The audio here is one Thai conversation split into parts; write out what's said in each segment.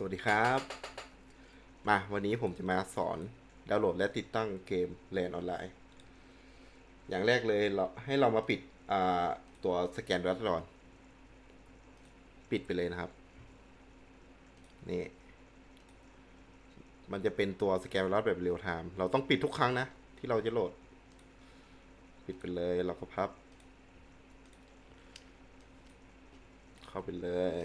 สวัสดีครับ มาวันนี้ผมจะมาสอนดาวน์โหลดและติดตั้งเกมแลนออนไลน์ อย่างแรกเลยเราให้เรามาปิดตัวสแกนรัดรอน ปิดไปเลยนะครับ นี่ มันจะเป็นตัวสแกนรัดแบบเรียลไทม์เราต้องปิดทุกครั้งนะ ที่เราจะโหลด ปิดไปเลยเราก็พับ เข้าไปเลย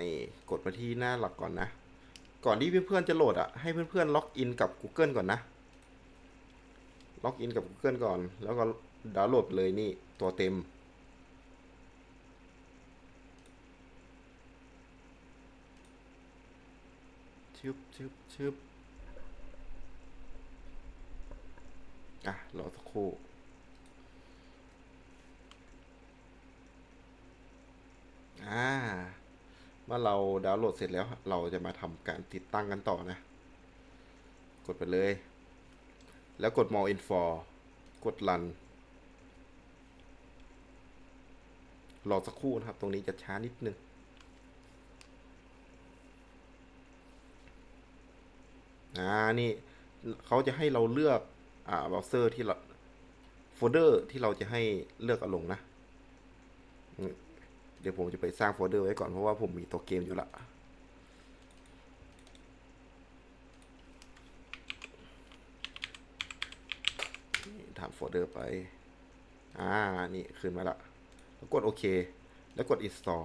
นี่กดมาที่หน้าหลักก่อนนะ ก่อนที่เพื่อนๆจะโหลดอะให้เพื่อนๆล็อกอินกับ Google ก่อนนะล็อกอินกับ Google ก่อน แล้วก็ดาวน์โหลดเลยนี่ตัวเต็ม ชึบชึบชึบอะรอสักครู่ อ่า เมื่ อเราดาวน์โหลดเสร็จแล้ว เราจะมาทำการติดตั้งกันต่อนะ กดไปเลย แล้วกด more info กด run รอสักครู่นะครับ ตรงนี้จะช้านิดนึงอ่านี่เขาจะให้เราเลือก อ่าเบราว์เซอร์ที่เราโฟลเดอร์ที่เราจะให้เลือกเอาลงนะ เดี๋ยวผมจะไปสร้างโฟลเดอร์ไว้ก่อนเพราะว่าผมมีตัวเกมอยู่ละทำโฟลเดอร์ไป อ่า นี่ขึ้นมาละ แล้วกดโอเค แล้วกด install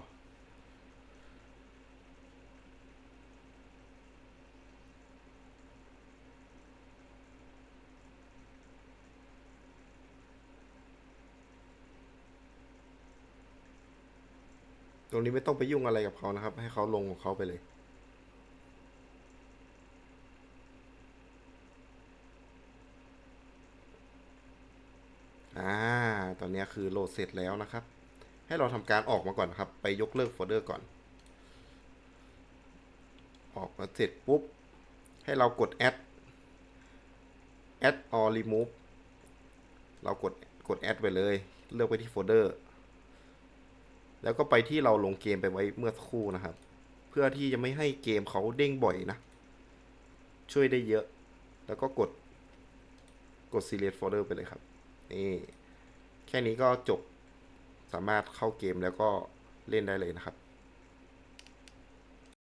ตรงนี้ไม่ต้องไปยุ่งอะไรกับเขานะครับ ให้เขาลงของเขาไปเลย อ่า ตอนนี้คือโหลดเสร็จแล้วนะครับ ให้เราทำการออกมาก่อนนครับ ไปยกเลิกโฟลเดอร์ก่อน ออกมาเสร็จปุ๊บ ให้เรากด add add or remove เรากดกด add ไปเลย เลือกไปที่โฟลเดอร์ แล้วก็ไปที่เราลงเกมไปไว้เมื่อสักครู่นะครับ เพื่อที่จะไม่ให้เกมเขาเด้งบ่อยนะ ช่วยได้เยอะ แล้วก็กดกด select folder ไปเลยครับ นี่ แค่นี้ก็จบสามารถเข้าเกมแล้วก็เล่นได้เลยนะครับ